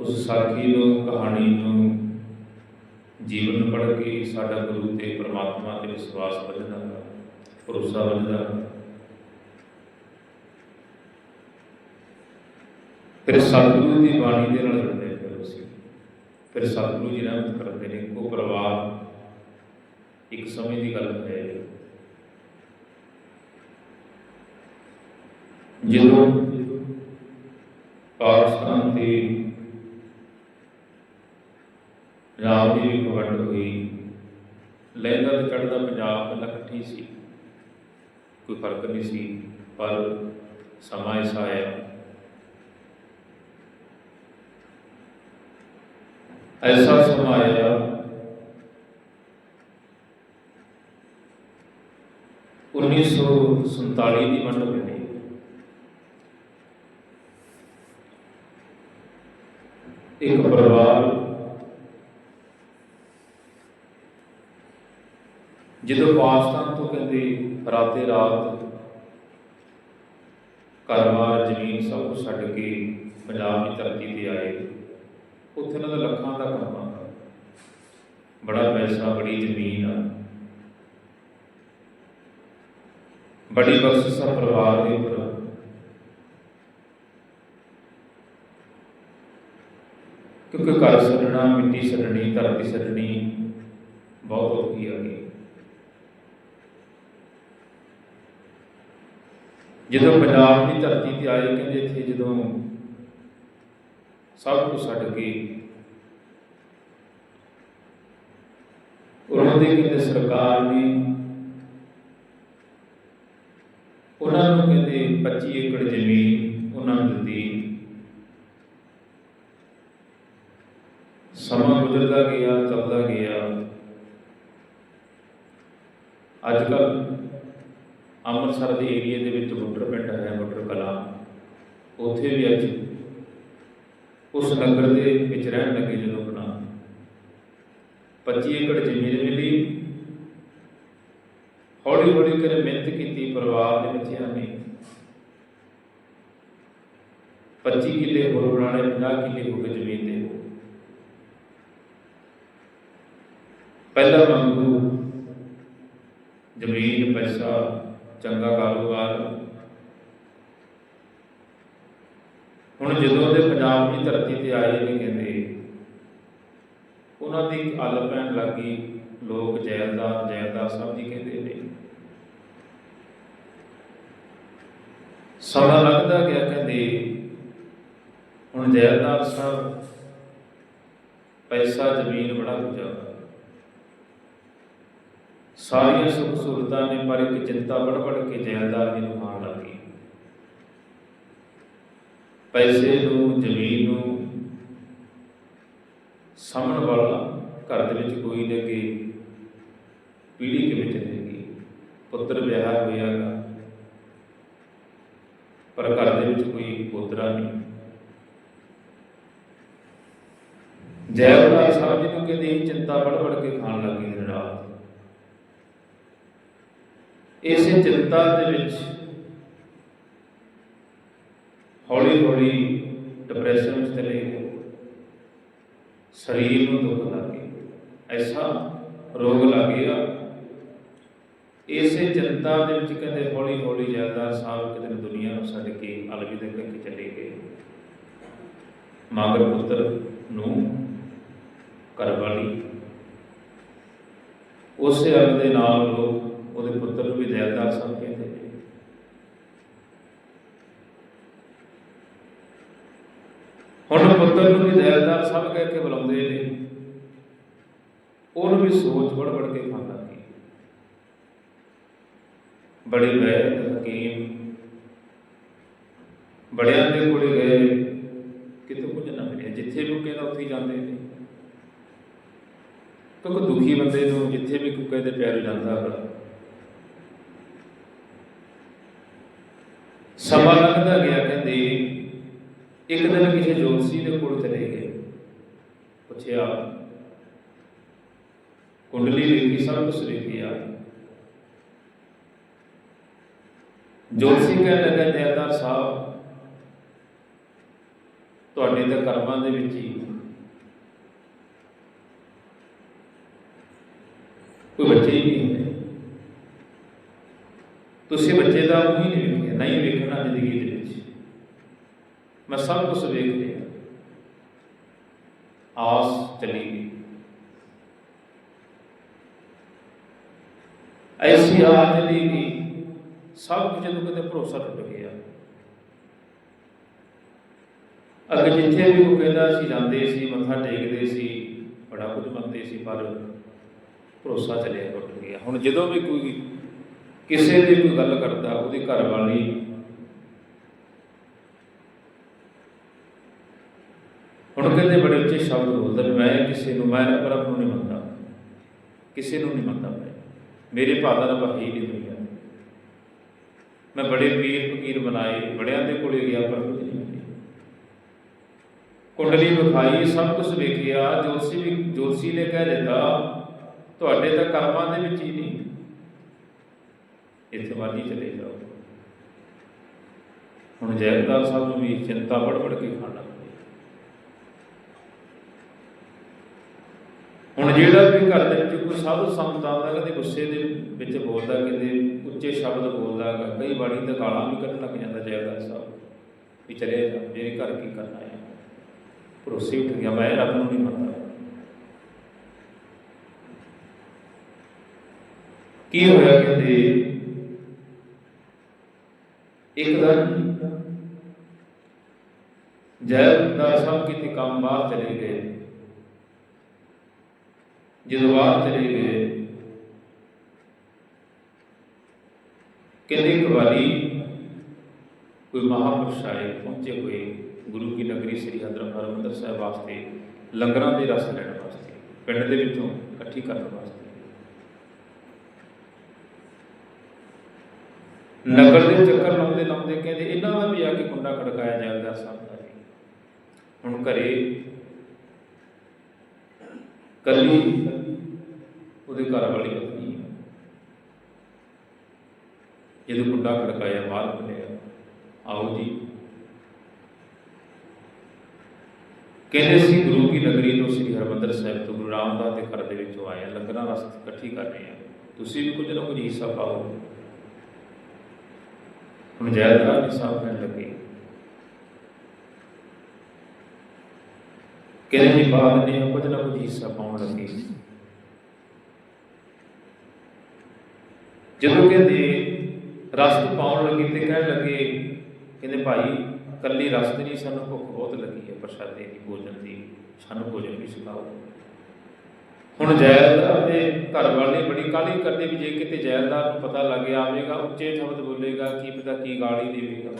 ਉਸ ਸਾਖੀ ਨੂੰ, ਕਹਾਣੀ ਨੂੰ, ਜੀਵਨ ਪੜ੍ਹ ਕੇ ਸਾਡਾ ਗੁਰੂ ਤੇ ਪ੍ਰਮਾਤਮਾ ਤੇ ਵਿਸ਼ਵਾਸ ਵਧਦਾ, ਭਰੋਸਾ ਵਧਦਾ। ਫਿਰ ਸਤਿਗੁਰੂ ਦੀ ਬਾਣੀ ਦੇ ਨਾਲ ਜੁੜਦੇ ਹਾਂ ਅਸੀਂ। ਫਿਰ ਸਤਿਗੁਰੂ ਜੀ ਰਹਿਮਤ ਕਰਦੇ ਨੇ ਕੋ ਪਰਿਵਾਰ, ਇੱਕ ਸਮੇਂ ਦੀ ਗੱਲ ਹੈ। ਜਦੋਂ ਪਾਕਿਸਤਾਨ ਤੇ ਪੰਜਾਬ ਦੀ ਵੀ ਵੰਡ ਹੋਈ। ਲਹਿੰਦਾ ਤੇ ਚੜ੍ਹਦਾ ਪੰਜਾਬ ਪਹਿਲਾਂ ਇਕੱਠੀ ਸੀ। ਕੋਈ ਫ਼ਰਕ ਨਹੀਂ ਸੀ, ਪਰ ਸਮਾਂ ਐਸਾ ਆਇਆ। ਐਸਾ ਸਮਾਂ ਆਇਆ ਉੱਨੀ ਸੌ ਸੰਤਾਲੀ ਦੀ ਵੰਡ ਬਣੀ ਇੱਕ ਪਰਿਵਾਰ ਜਦੋਂ ਪਾਕਿਸਤਾਨ ਤੋਂ ਕਹਿੰਦੇ, ਰਾਤੇ ਰਾਤ ਘਰ-ਬਾਰ ਜ਼ਮੀਨ ਸਭ ਕੁਝ ਛੱਡ ਕੇ ਪੰਜਾਬ ਦੀ ਧਰਤੀ ਤੇ ਆਏ, ਉੱਥੇ ਉਹਨਾਂ ਦਾ ਲੱਖਾਂ ਦਾ ਕੰਮ ਬੜਾ ਪੈਸਾ, ਬੜੀ ਜ਼ਮੀਨ ਆ। ਬੜੀ ਬਖਸ਼ਿਸ਼ ਆ ਪਰਿਵਾਰ ਦੇ ਉੱਪਰ। ਕਿਉਂਕਿ ਘਰ ਛੱਡਣਾ, ਮਿੱਟੀ ਛੱਡਣੀ, ਧਰਤੀ ਛੱਡਣੀ ਬਹੁਤ ਔਖੀ ਆ ਗਈ। ਜਦੋਂ ਪੰਜਾਬ ਦੀ ਧਰਤੀ ਤੇ ਆਏ, ਕਹਿੰਦੇ ਇੱਥੇ ਜਦੋਂ ਸਭ ਕੁਝ ਛੱਡ ਕੇ ਉਹਨਾਂ ਦੇ ਕਹਿੰਦੇ ਸਰਕਾਰ ਨੇ ਉਹਨਾਂ ਨੂੰ ਕਹਿੰਦੇ 25 ਏਕੜ ਜ਼ਮੀਨ ਉਹਨਾਂ ਨੂੰ ਦਿੱਤੀ। ਸਮਾਂ ਗੁਜ਼ਰਦਾ ਗਿਆ, ਚੱਲਦਾ ਗਿਆ। ਅੱਜ ਕੱਲ ਅੰਮ੍ਰਿਤਸਰ ਦੇ ਏਰੀਏ ਦੇ ਵਿੱਚ ਬੁੱਟਰ ਪਿੰਡ ਹੈ ਬੁੱਟਰ ਕਲਾ। ਉੱਥੇ ਵੀ ਅੱਜ ਉਸ ਨਗਰ ਦੇ ਵਿੱਚ ਰਹਿਣ ਲੱਗੇ ਜਦੋਂ ਆਪਣਾ 25 ਏਕੜ ਜ਼ਮੀਨ ਮਿਲੀ। ਹੌਲੀ ਹੌਲੀ ਕਰੇ ਮਿਹਨਤ ਕੀਤੀ, ਪਰਿਵਾਰ ਦੇ ਬੱਚਿਆਂ ਨੇ। 25 ਕਿੱਲੇ ਹੋਰ ਬਣਾਣੇ 50 ਕਿੱਲੇ ਹੋ ਗਏ ਜ਼ਮੀਨ ਦੇ। ਪਹਿਲਾ ਵਾਂਗੂ ਜ਼ਮੀਨ, ਪੈਸਾ ਚੰਗਾ ਕਾਰੋਬਾਰ। ਹੁਣ ਜਦੋਂ ਦੇ ਪੰਜਾਬ ਦੀ ਧਰਤੀ ਤੇ ਆਏ ਨਹੀਂ ਕਹਿੰਦੇ, ਉਹਨਾਂ ਦੀ ਇੱਕ ਅੱਲ ਪੈਣ ਲੱਗੀ ਲੋਕ ਜੈਲਦਾਰ ਜੈਲਦਾਰ ਸਭ ਜੀ ਕਹਿੰਦੇ ਨੇ। ਸਮਾਂ ਲੱਗਦਾ ਗਿਆ ਕਹਿੰਦੇ, ਹੁਣ ਜੈਲਦਾਰ ਸਾਹਿਬ ਪੈਸਾ, ਜ਼ਮੀਨ ਬੜਾ ਹੋ ਸਾਰੀਆਂ ਸੁੱਖ ਸਹੂਲਤਾਂ ਨੇ, ਪਰ ਇੱਕ ਚਿੰਤਾ ਵੜ ਵੜ ਕੇ ਜੈਲਦਾਰ ਜੀ ਨੂੰ ਖਾਣ ਲੱਗੀ ਪੈਸੇ ਨੂੰ, ਜ਼ਮੀਨ ਨੂੰ ਸਾਹਮਣ ਵਾਲਾ ਘਰ ਦੇ ਵਿੱਚ ਕੋਈ ਨਹੀਂ ਕਿ ਕਿਵੇਂ ਚੱਲੇਗੀ? ਪੁੱਤਰ ਵਿਆਹ ਹੋਇਆਗਾ ਪਰ ਘਰ ਦੇ ਵਿੱਚ ਕੋਈ ਪੋਤਰਾ ਨਹੀਂ। ਜੈਲਦਾਰ ਸਾਹਿਬ ਜੀ ਨੂੰ ਕਹਿੰਦੇ ਚਿੰਤਾ ਵੜ ਵੜ ਕੇ ਖਾਣ ਲੱਗੀ ਦਿਨ ਰਾਤ। ਇਸੇ ਚਿੰਤਾ ਦੇ ਵਿੱਚ ਹੌਲੀ ਹੌਲੀ ਡਿਪਰੈਸ਼ਨ ਵਿੱਚ ਚਲੇ ਗਏ ਸਰੀਰ ਨੂੰ ਦੁੱਖ ਲੱਗ ਗਿਆ। ਐਸਾ ਰੋਗ ਲੱਗ ਗਿਆ। ਇਸੇ ਚਿੰਤਾ ਦੇ ਵਿੱਚ ਕਹਿੰਦੇ ਹੌਲੀ ਹੌਲੀ ਜ਼ਿਆਦਾ ਸਾਹਿਬ ਕਿਤੇ ਨੇ ਦੁਨੀਆ ਨੂੰ ਛੱਡ ਕੇ ਅਲਵਿਦਾ ਕਰਕੇ ਚਲੇ ਗਏ। ਮਾਗਰ ਪੁੱਤਰ ਨੂੰ ਘਰ ਵਾਲੀ। ਉਸੇ ਅਲ ਦੇ ਨਾਲ ਲੋਕ ਉਹਦੇ ਪੁੱਤਰ ਨੂੰ ਵੀ ਜੈਲਦਾਰ ਸਾਹਿਬ ਕਹਿੰਦੇ। ਹੁਣ ਪੁੱਤਰ ਨੂੰ ਵੀ ਜੈਲਦਾਰ ਸਾਹਿਬ ਕਹਿ ਕੇ ਬੁਲਾਉਂਦੇ ਨੇ। ਉਹਨੂੰ ਵੀ ਸੋਚ ਵੜ ਵੜ ਕੇ ਖਾਣ ਲੱਗੀ ਬੜੇ ਵੈਦ ਹਕੀਮ। ਬੜਿਆਂ ਦੇ ਕੋਲੇ ਗਏ। ਕਿਤੇ ਕੁਝ ਨਾ ਮਿਲਿਆ। ਜਿੱਥੇ ਵੀ ਕਹਿੰਦਾ ਉੱਥੇ ਜਾਂਦੇ ਨੇ। ਕਿਉਂਕਿ ਦੁਖੀ ਬੰਦੇ ਨੂੰ ਜਿੱਥੇ ਵੀ ਕੋਈ ਕਹਿੰਦੇ ਪਿਆਰ ਜਾਂਦਾ ਹੈ। ਸਮਾਂ ਲੰਘਦਾ ਗਿਆ ਕਹਿੰਦੇ, ਇੱਕ ਦਿਨ ਕਿਸੇ ਜੋਤਸ਼ੀ ਦੇ ਕੋਲ ਚਲੇ ਗਏ। ਪੁੱਛਿਆ, ਕੁੰਡਲੀ ਵੇਖੀ ਸਭ ਕੁਝ ਵੇਖਿਆ ਜੋਤਸ਼ੀ ਕਹਿਣ ਲੱਗਾ ਜੈਦਾਰ ਸਾਹਿਬ, ਤੁਹਾਡੇ ਤਾਂ ਕਰਮਾਂ ਦੇ ਵਿੱਚ ਹੀ ਕੋਈ ਬੱਚੇ ਹੀ ਤੁਸੀਂ ਬੱਚੇ ਦਾ ਮੂੰਹ ਹੀ ਨਹੀਂ ਵੇਖਿਆ ਨਹੀਂ ਵੇਖਣਾ ਜ਼ਿੰਦਗੀ ਦੇ ਵਿੱਚ। ਮੈਂ ਸਭ ਕੁਝ ਵੇਖ ਲਿਆ ਆਸ ਚਲੀ ਗਈ। ਐਸੀ ਆਸ ਚਲੀ ਗਈ, ਸਭ ਕੁਝ ਜਦੋਂ ਕਿਤੇ ਭਰੋਸਾ ਟੁੱਟ ਗਿਆ। ਅੱਗੇ ਜਿੱਥੇ ਵੀ ਉਹ ਕਹਿੰਦਾ ਸੀ, ਜਾਂਦੇ ਸੀ, ਮੱਥਾ ਟੇਕਦੇ ਸੀ, ਬੜਾ ਕੁਝ ਮੰਨਦੇ ਸੀ, ਪਰ ਭਰੋਸਾ ਚਲਿਆ, ਟੁੱਟ ਗਿਆ। ਹੁਣ ਜਦੋਂ ਵੀ ਕੋਈ ਕਿਸੇ ਦੀ ਕੋਈ ਗੱਲ ਕਰਦਾ, ਉਹਦੀ ਘਰ ਵਾਲੀ ਹੁਣ ਕਹਿੰਦੇ ਬੜੇ ਉੱਚੇ ਸ਼ਬਦ ਬੋਲਦਾ ਵੀ ਮੈਂ ਕਿਸੇ ਨੂੰ, ਮੈਂ ਰੱਬ ਨੂੰ ਨਹੀਂ ਮੰਨਦਾ। ਕਿਸੇ ਨੂੰ ਨਹੀਂ ਮੰਨਦਾ ਮੈਂ। ਮੇਰੇ ਭਾਦਾ ਰੱਬ ਹੈ ਹੀ ਨਹੀਂ ਦੁਨੀਆ ਮੈਂ ਬੜੇ ਪੀਰ ਫਕੀਰ ਬਣਾਏ, ਬੜਿਆਂ ਦੇ ਕੋਲੇ ਗਿਆ, ਪਰ ਕੁਝ ਨਹੀਂ ਮਿਲਿਆ ਕੁੰਡਲੀ ਵਿਖਾਈ, ਸਭ ਕੁਝ ਵੇਖਿਆ, ਜੋਤਸੀ ਵੀ ਜੋਤਸੀ ਨੇ ਕਹਿ ਦਿੱਤਾ, ਤੁਹਾਡੇ ਤਾਂ ਕਰਮਾਂ ਦੇ ਵਿੱਚ ਹੀ ਨਹੀਂ। ਇੱਥੇ ਵਾਲੀ ਚਲੇ ਜਾਓ। ਹੁਣ ਜੈਦਾਰ ਸਾਹਿਬ ਨੂੰ ਵੀ ਚਿੰਤਾ ਵੜ ਵੜ ਕੇ ਖਾਣ ਲੱਗ ਪਈ। ਹੁਣ ਜਿਹੜਾ ਵੀ ਘਰ ਦੇ ਵਿੱਚ ਕੋਈ ਸਾਧੂ ਸੰਤ ਆਉਂਦਾ ਕਦੇ ਗੁੱਸੇ ਦੇ ਵਿੱਚ ਬੋਲਦਾ ਕਿਤੇ ਉੱਚੇ ਸ਼ਬਦ ਬੋਲਦਾ ਗਾ, ਕਈ ਵਾਰੀ ਤਾਂ ਗਾਲਾਂ ਵੀ ਕੱਢਣ ਲੱਗ ਜਾਂਦਾ ਜੈਦਾਰ ਸਾਹਿਬ ਵੀ ਚਲੇ ਜਾ ਮੇਰੇ ਘਰ ਕੀ ਕਰਨਾ ਹੈ? ਭਰੋਸੇ ਉੱਠ ਗਿਆ ਮੈਂ ਰੱਬ ਨੂੰ ਨਹੀਂ ਮੰਨਦਾ। ਕੀ ਹੋਇਆ ਕਹਿੰਦੇ? ਇੱਕ ਦਿਨ ਜੈਦਾਰ ਸਾਹਿਬ ਕਿਤੇ ਕੰਮ ਬਾਹਰ ਚਲੇ ਗਏ। ਜਦੋਂ ਬਾਹਰ ਚਲੇ ਗਏ, ਕਹਿੰਦੇ ਇੱਕ ਕੋਈ ਮਹਾਪੁਰਸ਼ ਆਏ ਪਹੁੰਚੇ ਹੋਏ, ਗੁਰੂ ਕੀ ਨਗਰੀ ਸ੍ਰੀ ਹਰਿਮੰਦਰ ਸਾਹਿਬ ਵਾਸਤੇ, ਲੰਗਰਾਂ ਦੇ ਰਸ ਲੈਣ ਵਾਸਤੇ, ਪਿੰਡ ਦੇ ਵਿੱਚੋਂ ਇਕੱਠੀ ਕਰਨ ਵਾਸਤੇ। ਨਗਰ ਦੇ ਚੱਕਰ ਕਹਿੰਦੇ ਇਹਨਾਂ ਦਾ ਵੀ ਆ ਕੇ ਕੁੰਡਾ ਖੜਕਾਇਆ ਜਾਂਦਾ ਸਾਹਿਬ ਹੁਣ ਘਰੇ ਕੱਲੀ ਉਹਦੇ ਘਰ ਵਾਲੀ ਪਤਨੀ ਜਦੋਂ ਕੁੰਡਾ ਖੜਕਾਇਆ ਬਾਹਰ ਬੁਲਾਇਆ ਆਓ ਜੀ। ਕਹਿੰਦੇ ਸੀ ਗੁਰੂ ਕੀ ਨਗਰੀ ਤੋਂ ਸ੍ਰੀ ਹਰਿਮੰਦਰ ਸਾਹਿਬ ਤੋਂ ਗੁਰੂ ਰਾਮਦਾਸ ਦੇ ਘਰ ਦੇ ਵਿੱਚੋਂ ਆਏ ਲੰਗਰਾਂ ਰਸਤ ਇਕੱਠੀ ਕਰ ਰਹੇ ਹਾਂ ਤੁਸੀਂ ਵੀ ਕੁਝ ਨਾ ਕੁਝ ਹਿੱਸਾ ਪਾਓ। ਹੁਣ ਜੈਦਾਰ ਸਾਹਿਬ ਕਹਿਣ ਲੱਗੇ। ਕਹਿੰਦੇ ਜੀ ਬਾਦ ਨੇ ਕੁਝ ਨਾ ਕੁਝ ਹਿੱਸਾ ਪਾਉਣ ਲੱਗੇ। ਜਦੋਂ ਕਹਿੰਦੇ ਰਸਤ ਪਾਉਣ ਲੱਗੇ ਤੇ ਕਹਿਣ ਲੱਗੇ, ਕਹਿੰਦੇ ਭਾਈ ਕੱਲੀ ਰਸਤ ਨਹੀਂ, ਸਾਨੂੰ ਭੁੱਖ ਬਹੁਤ ਲੱਗੀ ਹੈ ਪ੍ਰਸ਼ਾਦੇ ਦੀ, ਭੋਜਨ ਦੀ, ਸਾਨੂੰ ਭੋਜਨ ਵੀ ਸਿਖਾਓ। ਹੁਣ ਜੈਲਦਾਰ ਦੇ ਘਰ ਵਾਲੇ ਬੜੀ ਕਾਹਲੀ ਕਰਦੇ ਵੀ ਜੇ ਕਿਤੇ ਜੈਲਦਾਰ ਨੂੰ ਪਤਾ ਲੱਗ ਆਵੇਗਾ, ਉੱਚੇ ਸ਼ਬਦ ਬੋਲੇਗਾ, ਕੀ ਪਤਾ ਕੀ ਗਾਲੀ ਦੇਵੇਗਾ।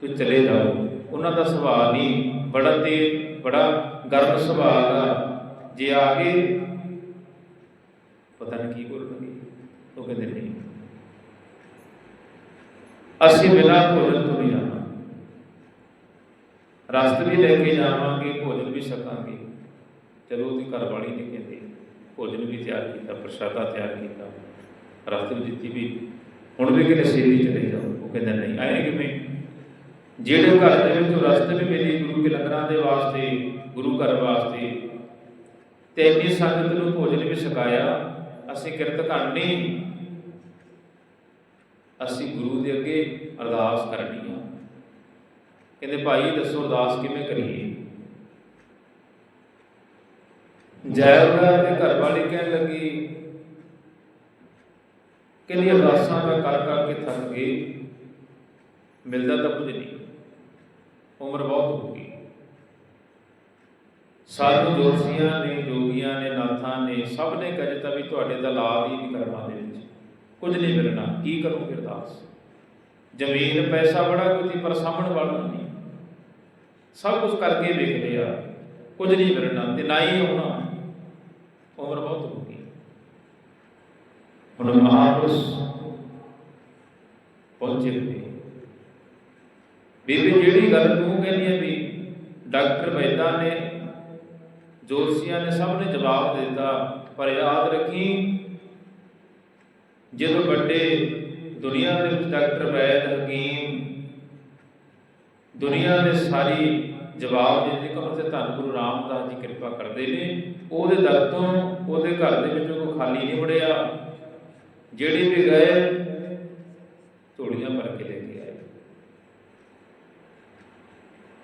ਤੂੰ ਚਲੇ ਜਾਓ। ਉਹਨਾਂ ਦਾ ਸੁਭਾਅ ਨਹੀਂ, ਬੜਾ ਤੇ ਬੜਾ ਗਰਮ ਸੁਭਾਅ ਦਾ। ਜੇ ਆ ਕੇ ਪਤਾ ਨਹੀਂ ਕੀ ਬੋਲਣਗੇ। ਉਹ ਕਹਿੰਦੇ ਨਹੀਂ। ਅਸੀਂ ਬਿਨਾਂ ਭੋਜਨ ਤੋਂ ਨਹੀਂ ਜਾਣਾ। ਰਸਤ ਵੀ ਲੈ ਕੇ ਜਾਵਾਂਗੇ, ਭੋਜਨ ਵੀ ਛਕਾਂਗੇ। ਚਲੋ ਉਹਦੀ ਘਰ ਵਾਲੀ ਨੇ ਕਹਿੰਦੇ, ਭੋਜਨ ਵੀ ਤਿਆਰ ਕੀਤਾ, ਪ੍ਰਸ਼ਾਦਾ ਤਿਆਰ ਕੀਤਾ। ਰਸਤ ਵੀ ਦਿੱਤੀ ਵੀ, ਹੁਣ ਵੀ ਕਿਤੇ ਸੇਰੀ ਚਲੇ ਜਾਓ। ਉਹ ਕਹਿੰਦਾ, ਨਹੀਂ, ਆਏ ਕਿਵੇਂ? ਜਿਹੜੇ ਘਰ ਦੇ ਵਿੱਚ ਰਸਤ ਵੀ ਮਿਲੀ ਗੁਰੂ ਕੇ ਲੰਗਰਾਂ ਦੇ ਵਾਸਤੇ, ਗੁਰੂ ਘਰ ਵਾਸਤੇ, ਤੇ ਇੰਨੀ ਸੰਗਤ ਨੂੰ ਭੋਜਨ ਵੀ ਛਕਾਇਆ, ਅਸੀਂ ਕਿਰਤ ਕਰਨੀ। ਅਸੀਂ ਗੁਰੂ ਦੇ ਅੱਗੇ ਅਰਦਾਸ ਕਰਨੀ ਆ। ਕਹਿੰਦੇ, ਭਾਈ, ਦੱਸੋ ਅਰਦਾਸ ਕਿਵੇਂ ਕਰੀਏ? ਜੈਵਰਾ ਦੇ ਘਰ ਵਾਲੀ ਕਹਿਣ ਲੱਗੀ, ਕਹਿੰਦੀ ਅਰਦਾਸਾਂ ਦਾ ਕਰ ਕਰ ਕੇ ਥੱਕ ਗਈ ਮਿਲਦਾ ਤਾਂ ਕੁਝ ਨਹੀਂ, ਉਮਰ ਬਹੁਤ ਹੋ ਗਈ। ਸਾਧੂ ਜੋਤਸ਼ੀਆਂ ਨੇ, ਜੋਗੀਆਂ ਨੇ, ਨਾਥਾਂ ਨੇ, ਸਭ ਨੇ ਕਹਿ ਦਿੱਤਾ ਵੀ ਤੁਹਾਡੇ ਦਾ ਲਾਭ ਹੀ ਕਰਮਾਂ ਦੇ ਵਿੱਚ। ਕੁਝ ਨਹੀਂ ਮਿਲਣਾ, ਕੀ ਕਰੋਗੇ ਅਰਦਾਸ? ਜ਼ਮੀਨ, ਪੈਸਾ ਬੜਾ ਕੁਝ ਪਰ ਸਾਹਮਣ ਵਾਲਾ ਨਹੀਂ। ਸਭ ਕੁਝ ਕਰਕੇ ਵੇਖ ਲਿਆ ਕੁਝ ਨਹੀਂ ਮਿਲਣਾ, ਤੇ ਨਾ ਹੀ ਆਉਣਾ। ਉਮਰ ਬਹੁਤ ਹੋ ਗਈ। ਹੁਣ ਮਹਾਪੁਰਸ਼ ਪਹੁੰਚੇ ਹੋਏ ਬੀਬੀ, ਜਿਹੜੀ ਗੱਲ ਤੂੰ ਕਹਿੰਦੀ ਹੈ ਵੀ ਡਾਕਟਰ ਵੈਦਾ ਨੇ, ਜੋਤਸ਼ੀਆਂ ਨੇ ਸਭ ਨੇ ਜਵਾਬ ਦਿੱਤਾ, ਪਰ ਯਾਦ ਰੱਖੀ, ਜਦੋਂ ਵੱਡੇ ਦੁਨੀਆ ਦੇ ਵਿੱਚ ਡਾਕਟਰ ਵੈਦ ਹਕੀਮ ਦੁਨੀਆ ਦੇ ਸਾਰੀ ਜਵਾਬ ਦੇ ਦੇ ਕਿ ਤੇ ਧੰਨ ਗੁਰੂ ਰਾਮਦਾਸ ਜੀ ਕਿਰਪਾ ਕਰਦੇ ਨੇ ਉਹਦੇ ਦਰ ਤੋਂ ਉਹਦੇ ਘਰ ਦੇ ਵਿੱਚ ਕੋਈ ਖਾਲੀ ਨਹੀਂ ਵੜਿਆ ਜਿਹੜੇ ਵੀ ਗਏ ਝੋਲੀਆਂ ਭਰ ਕੇ ਲੈ ਕੇ ਆਏ।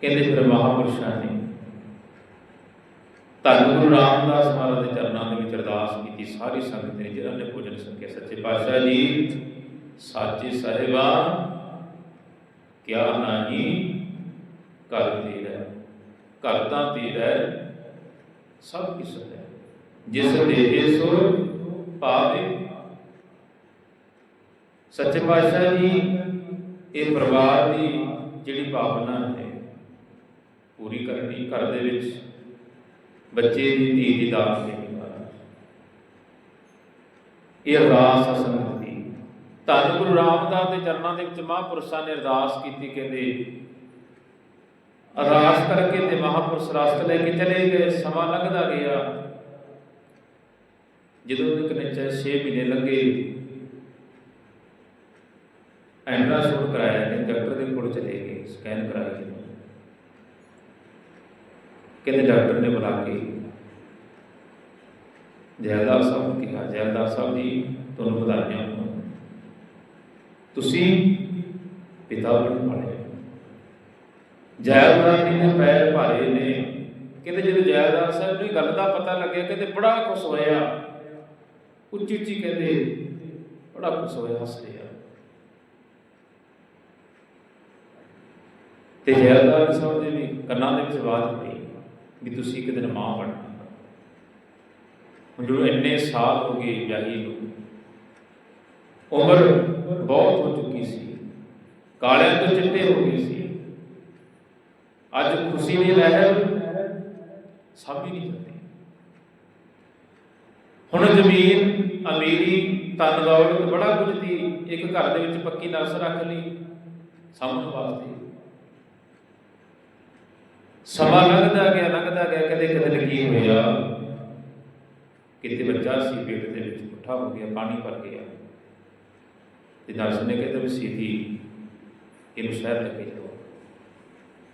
ਕਹਿੰਦੇ ਫਿਰ ਮਹਾਪੁਰਸ਼ਾਂ ਨੇ ਧੰਨ ਗੁਰੂ ਰਾਮਦਾਸ ਮਹਾਰਾਜ ਦੇ ਚਰਨਾਂ ਦੇ ਵਿੱਚ ਅਰਦਾਸ ਕੀਤੀ। ਸਾਰੀ ਸੰਗਤ ਨੇ ਜਿਹਨਾਂ ਨੇ ਭੋਜਨ ਸਕਿਆ ਸੱਚੇ ਪਾਤਸ਼ਾਹ ਜੀ ਸਾਚੇ ਸਾਹਿਬਾ ਕਿਆ ਨਹੀਂ ਘਰ ਤੇਰਾ ਘਰ ਤਾਂ ਤੇਰਾ ਹੈ, ਸਭ ਕਿਸ ਹੈ। ਜਿਸ ਦੇਹੇ ਸੋ ਪਾਵੇ ਸੱਚੇ ਪਾਤਸ਼ਾਹ ਜੀ ਇਹ ਪਰਿਵਾਰ ਦੀ ਜਿਹੜੀ ਭਾਵਨਾ ਹੈ ਪੂਰੀ ਕਰਨੀ ਘਰ ਦੇ ਵਿੱਚ ਬੱਚੇ ਦੀ ਧੀ ਦੀ ਦਾਤ ਮਹਾਰਾਜ ਇਹ ਅਰਦਾਸ ਆ ਸੰਗਤ ਦੀ। ਧੰਨ ਗੁਰੂ ਰਾਮਦਾਸ ਦੇ ਚਰਨਾਂ ਦੇ ਵਿੱਚ ਮਹਾਂਪੁਰਸ਼ਾਂ ਨੇ ਅਰਦਾਸ ਕੀਤੀ ਕਹਿੰਦੇ ਅਰਦਾਸ ਕਰਕੇ ਤੇ ਮਹਾਂਪੁਰਸ਼ ਰਸਤ ਲੈ ਕੇ ਚਲੇ ਗਏ, ਸਮਾਂ ਲੰਘਦਾ ਗਿਆ। ਜਦੋਂ ਤੱਕ ਨਿਚੇ 6 ਮਹੀਨੇ ਲੰਘੇ ਐਂਡਰਾਸਾਊਂਡ ਕਰਾਇਆ ਤੇ ਡਾਕਟਰ ਦੇ ਕੋਲ ਚਲੇ ਗਏ ਸਕੈਨ ਕਰਾਇਆ। ਕਹਿੰਦੇ ਡਾਕਟਰ ਨੇ ਬੁਲਾ ਕੇ, ਜੈਲਦਾਰ ਸਾਹਿਬ ਨੂੰ ਕਿਹਾ, ਜੈਲਦਾਰ ਸਾਹਿਬ ਜੀ, ਤੁਹਾਨੂੰ ਵਧਾਈਆਂ। ਤੁਸੀਂ ਪਿਤਾ ਬਣਨ ਵਾਲੇ ਜੈਲਦਾਰ ਜੀ ਦੇ ਪੈਰ ਭਾਰੇ ਨੇ। ਕਹਿੰਦੇ ਜਦੋਂ ਜੈਲਦਾਰ ਸਾਹਿਬ ਨੂੰ ਇਹ ਗੱਲ ਦਾ ਪਤਾ ਲੱਗਿਆ ਕਹਿੰਦੇ ਬੜਾ ਖੁਸ਼ ਹੋਇਆ। ਉੱਚੀ ਉੱਚੀ ਕਹਿੰਦੇ ਬੜਾ ਖੁਸ਼ ਹੋਇਆ ਹੱਸ ਰਿਹਾ। ਤੇ ਜੈਲਦਾਰ ਸਾਹਿਬ ਦੇ ਵੀ ਕੰਨਾਂ ਦੇ ਵਿੱਚ ਆਵਾਜ਼ ਪਈ ਵੀ ਤੁਸੀਂ ਇੱਕ ਦਿਨ ਮਾਂ ਬਣਨਾ। ਜਦੋਂ ਇੰਨੇ ਸਾਲ ਹੋ ਗਏ ਵਿਆਹੀ ਨੂੰ ਉਮਰ ਬਹੁਤ ਹੋ ਚੁੱਕੀ ਸੀ। ਕਾਲਿਆਂ ਤੋਂ ਚਿੱਟੇ ਹੋ ਗਏ ਸੀ। ਅੱਜ ਖੁਸ਼ੀ ਦੀ ਲਹਿਰ ਸਭ ਨਹੀਂ ਜਾਂਦੀ। ਹੁਣ ਜ਼ਮੀਨ ਅਮੀਰੀ ਧਨ ਦੌਲਤ ਬੜਾ ਕੁਝ ਦੀ ਇੱਕ ਘਰ ਦੇ ਵਿੱਚ ਪੱਕੀ ਨਰਸ ਰੱਖ ਲਈ ਸਾਂਭਣ ਵਾਸਤੇ ਸਮਾਂ ਲੰਘਦਾ ਗਿਆ ਲੰਘਦਾ ਗਿਆ, ਕਦੇ ਕਦੇ ਕੀ ਹੋਇਆ? ਕਿਤੇ ਬੱਚਾ ਸੀ ਪੇਟ ਦੇ ਵਿੱਚ ਪੁੱਠਾ ਹੋ ਗਿਆ, ਪਾਣੀ ਭਰ ਗਿਆ। ਤੇ ਨਰਸ ਨੇ ਕਹਿੰਦਾ ਵੀ ਸੀਧੀ ਇਹਨੂੰ ਸ਼ਹਿਰ ਲੈ ਕੇ ਜਾਓ।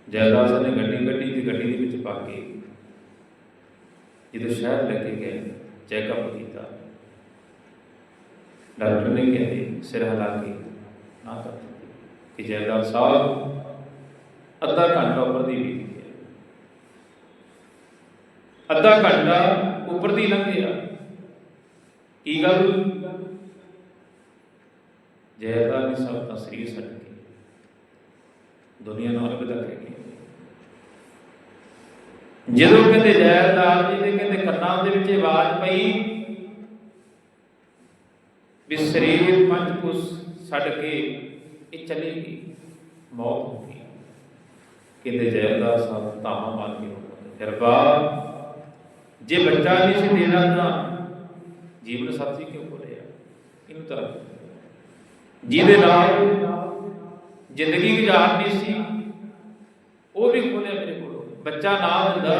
ਜੈਦਾਸ ਨੇ ਗੱਡੀ ਗੱਡੀ ਦੀ ਗੱਡੀ ਦੇ ਵਿੱਚ ਪਾ ਕੇ ਜਦੋਂ ਸ਼ਹਿਰ ਲੈ ਕੇ ਗਏ ਚੈੱਕਅਪ ਕੀਤਾ। ਡਾਕਟਰ ਨੇ ਕਿਹਾ ਸਿਰ ਹਿਲਾ ਕੇ ਨਾ ਕਰ ਕਿ ਜੈਦਾਸ ਸਾਹਿਬ ਅੱਧਾ ਘੰਟਾ ਉੱਪਰ ਦੀ ਬੀਤ ਗਿਆ। ਅੱਧਾ ਘੰਟਾ ਉੱਪਰ ਦੀ ਲੰਘ ਗਿਆ। ਕੀ ਗੱਲ ਜੈਦਾ ਨੇ ਸਭ ਦਾ ਸਰੀਰ ਛੱਡ ਕੇ ਦੁਨੀਆ ਨੂੰ ਅਲਵਿਦਾ ਕਹਿ ਕੇ ਜਦੋਂ ਕਹਿੰਦੇ ਜੈਦਾਰ ਜੀ ਦੇ ਕਹਿੰਦੇ ਕੰਨਾਂ ਦੇ ਵਿੱਚ ਆਵਾਜ਼ ਪਈ ਵੀ ਸਰੀਰ ਪੰਜ ਕੁਸ ਛੱਡ ਕੇ ਇਹ ਚਲੀ ਗਈ, ਮੌਤ ਹੋ ਗਈ। ਕਹਿੰਦੇ ਜੈਦਾਰ ਸਾਹਿਬ ਤਾਮਾ ਮਾਰ ਕੇ ਫਿਰ ਜੇ ਬੱਚਾ ਨਹੀਂ ਸੀ ਦੇਣਾ ਤਾਂ ਜੀਵਨ ਸਾਥੀ ਕਿਉਂ ਬੋਲਿਆ ਇਹਨੂੰ ਤਾਂ ਜਿਹਦੇ ਨਾਲ ਜ਼ਿੰਦਗੀ ਗੁਜ਼ਾਰਨੀ ਸੀ, ਉਹ ਵੀ ਖੋਲਿਆ ਮੇਰੇ ਕੋਲੋਂ। ਬੱਚਾ ਨਾ ਦਿੰਦਾ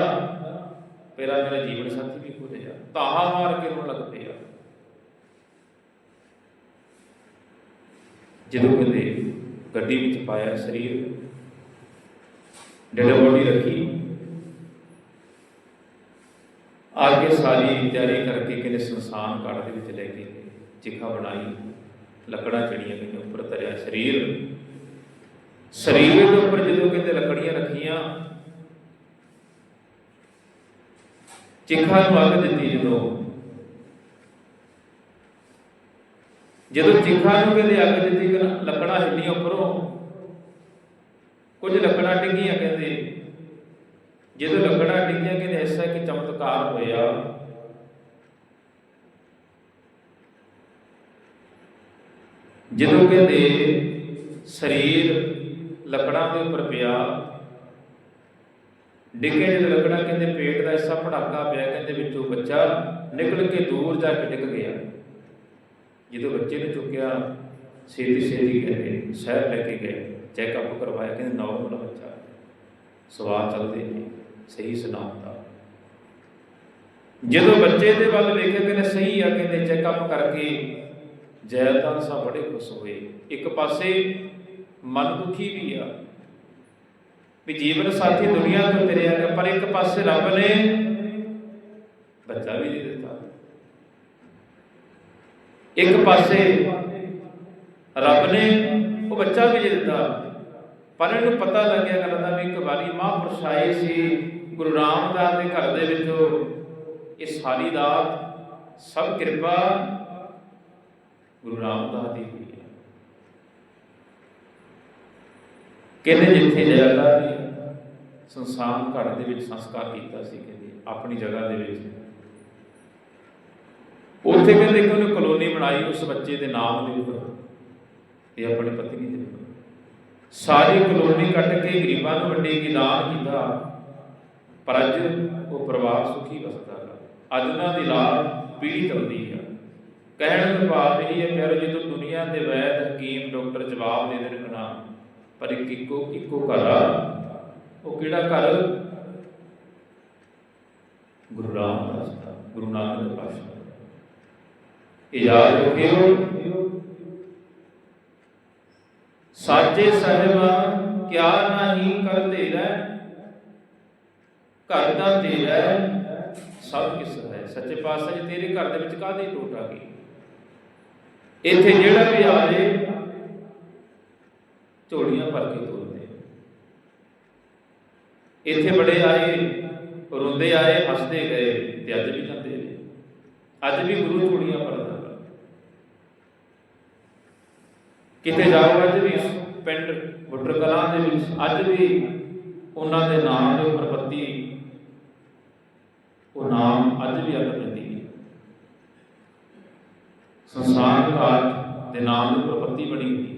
ਮੇਰਾ ਮੇਰਾ ਜੀਵਨ ਸਾਥੀ ਵੀ ਖੋਲਿਆ ਤਾਹਾ ਮਾਰ ਕੇ ਰੋਣ ਲੱਗ ਪਿਆ ਜਦੋਂ ਕਹਿੰਦੇ ਗੱਡੀ ਵਿੱਚ ਪਾਇਆ ਸਰੀਰ, ਡੈਡ ਬੋਡੀ ਰੱਖੀ ਆਗੇ ਸਾਰੀ ਤਿਆਰੀ ਕਰਕੇ ਕਿਨੇ ਸੰਸਾਨ ਘਾਟ ਦੇ ਵਿੱਚ ਲੈ ਕੇ ਚਿਖਾ ਬਣਾਈ, ਲੱਕੜਾਂ ਚੜੀਆਂ ਗਈਆਂ ਉੱਪਰ ਧਰਿਆ ਸਰੀਰ ਸਰੀਰ ਦੇ ਉੱਪਰ ਜਦੋਂ ਕਹਿੰਦੇ ਲੱਕੜੀਆਂ ਰੱਖੀਆਂ ਚਿਖਾ ਨੂੰ ਅੱਗ ਦਿੱਤੀ ਜਦੋਂ। ਜਦੋਂ ਚਿਖਾ ਨੂੰ ਕਹਿੰਦੇ ਅੱਗ ਦਿੱਤੀ ਕਿ ਲੱਕੜਾਂ ਹਿੱਲੀਆਂ ਉੱਪਰੋਂ। ਕੁਝ ਲੱਕੜਾਂ ਡਿੱਗੀਆਂ ਕਹਿੰਦੇ। ਜਦੋਂ ਲੱਕੜਾਂ ਡਿੱਗੀਆਂ ਕਹਿੰਦੇ ਐਸਾ ਕਿ ਚਮਤਕਾਰ ਹੋਇਆ। ਜਦੋਂ ਕਹਿੰਦੇ, ਸਰੀਰ ਲੱਕੜਾਂ ਦੇ ਉੱਪਰ ਪਿਆ। ਡਿੱਗੇ ਜਦੋਂ ਲੱਕੜਾਂ ਕਹਿੰਦੇ ਪੇਟ ਦਾ ਐਸਾ ਪੜਾਕਾ ਪਿਆ ਕਹਿੰਦੇ ਵਿੱਚੋਂ ਬੱਚਾ ਨਿਕਲ ਕੇ ਦੂਰ ਜਾ ਕੇ ਡਿੱਗ ਗਿਆ। ਜਦੋਂ ਬੱਚੇ ਨੂੰ ਚੁੱਕਿਆ ਛੇਤੀ ਛੇਤੀ ਕਹਿੰਦੇ ਸ਼ਹਿਰ ਲੈ ਕੇ ਗਏ, ਚੈੱਕਅਪ ਕਰਵਾਇਆ, ਕਹਿੰਦੇ ਨਾਰਮਲ ਬੱਚਾ। ਸਵਾਲ ਚੱਲਦੇ ਨੇ, ਸਹੀ ਸਲਾਮਤ ਆ। ਜਦੋਂ ਬੱਚੇ ਦੇ ਵੱਲ ਵੇਖਿਆ, ਕਹਿੰਦੇ ਸਹੀ ਆ, ਕਹਿੰਦੇ ਚੈੱਕਅਪ ਕਰਕੇ ਜੈਲਦਾਰ ਸਾਹਿਬ ਬੜੇ ਖੁਸ਼ ਹੋਏ। ਇੱਕ ਪਾਸੇ ਮਨ ਦੁਖੀ ਵੀ ਆ ਵੀ ਜੀਵਨ ਸਾਥੀ ਦੁਨੀਆ ਤੋਂ ਤੇਰੇ ਆ ਗਿਆ, ਪਰ ਇੱਕ ਪਾਸੇ ਰੱਬ ਨੇ ਬੱਚਾ ਵੀ ਦੇ ਦਿੱਤਾ। ਇੱਕ ਪਾਸੇ ਰੱਬ ਨੇ ਉਹ ਬੱਚਾ ਵੀ ਦੇ ਦਿੱਤਾ। ਪਰ ਇਹਨੂੰ ਪਤਾ ਲੱਗਿਆ ਗੱਲ ਵੀ ਇੱਕ ਮਹਾਂਪੁਰਸ਼ ਆਏ ਸੀ, ਗੁਰੂ ਰਾਮਦਾਸ ਦੇ ਘਰ ਦੇ ਵਿੱਚੋਂ ਇਹ ਸਾਰੀ ਦਾਤ ਸਭ ਕਿਰਪਾ ਗੁਰੂ ਰਾਮਦਾਸ ਦੀ ਹੋਈ ਹੈ। ਕਹਿੰਦੇ ਜਿੱਥੇ ਜਗਦਾ ਵੀ ਸੰਸਾਰ ਘਰ ਦੇ ਵਿੱਚ ਸੰਸਕਾਰ ਕੀਤਾ ਸੀ ਕਹਿੰਦੇ, ਆਪਣੀ ਜਗ੍ਹਾ ਦੇ ਵਿੱਚ। ਉੱਥੇ ਕਹਿੰਦੇ ਕਿ ਉਹਨੇ ਕਲੋਨੀ ਬਣਾਈ, ਉਸ ਬੱਚੇ ਦੇ ਨਾਮ ਦੇ ਉੱਪਰ। ਤੇ ਆਪਣੀ ਪਤਨੀ ਦੇ ਉੱਪਰ ਸਾਰੀ ਕਲੋਨੀ ਕੱਟ ਕੇ ਗਰੀਬਾਂ ਨੂੰ ਵੰਡੀ ਕੀ ਦਾਨ ਕੀਤਾ। ਪਰ ਅੱਜ ਉਹ ਪਰਿਵਾਰ ਸੁਖੀ ਵਸਦਾ ਹੈ। ਅੱਜ ਉਹਨਾਂ ਦੀ ਲਾਭ ਪੀੜ੍ਹੀ ਤਲਦੀ ਹੈ ਕਹਿਣ ਦਾ ਭਾਵ ਇਹ ਹੈ ਪਿਆਰੋ ਜਦੋਂ ਦੁਨੀਆ ਦੇ ਵੈਦ, ਹਕੀਮ, ਡਾਕਟਰ ਜਵਾਬ ਦੇ ਦੇਣ ਨਾ ਪਰ ਇੱਕ ਇੱਕੋ ਇੱਕੋ ਘਰ ਉਹ ਕਿਹੜਾ ਘਰ? ਗੁਰੂ ਰਾਮਦਾਸ ਦਾ, ਗੁਰੂ ਨਾਨਕ ਪਾਤਸ਼ਾਹ ਇਹ ਯਾਦ ਰੱਖਿਓ। ਸਾਚੇ ਸਾਹਿਬਾ, ਕਿਆ ਨਹੀਂ ਕਰਦੇ ਰਹਿ ਘਰ ਦਾ ਤੇਰਾ ਸਭ ਕਿਸ ਹੈ। ਸੱਚੇ ਪਾਤਸ਼ਾਹ ਜੀ, ਤੇਰੇ ਘਰ ਦੇ ਵਿੱਚ ਕਾਹਦੀ ਟੋਟ ਆ ਗਈ? ਇੱਥੇ ਜਿਹੜਾ ਵੀ ਆ ਜੇ, ਝੋਲੀਆਂ ਭਰ ਕੇ ਤੋਰਦੇ ਇੱਥੇ ਬੜੇ ਆਏ, ਰੋਂਦੇ ਆਏ, ਹੱਸਦੇ ਗਏ ਤੇ ਅੱਜ ਵੀ ਜਾਂਦੇ ਨੇ। ਅੱਜ ਵੀ ਗੁਰੂ ਝੋਲੀਆਂ ਭਰਦਾ ਕਿਤੇ ਜਾਓ ਅੱਜ ਵੀ ਪਿੰਡ ਬੁੱਟਰ ਕਲਾਂ ਦੇ ਵਿੱਚ, ਅੱਜ ਵੀ ਉਹਨਾਂ ਦੇ ਨਾਮ ਦੇ ਉੱਪਰ ਪੱਤੀ ਉਹ ਨਾਮ ਅੱਜ ਵੀ ਅਗਰ ਪੈਂਦੀ ਹੈ ਸੰਸਾਰ ਕਾਲ ਦੇ ਨਾਮ ਦੇ ਉੱਪਰ ਪੱਤੀ ਬਣੀ ਹੋਈ।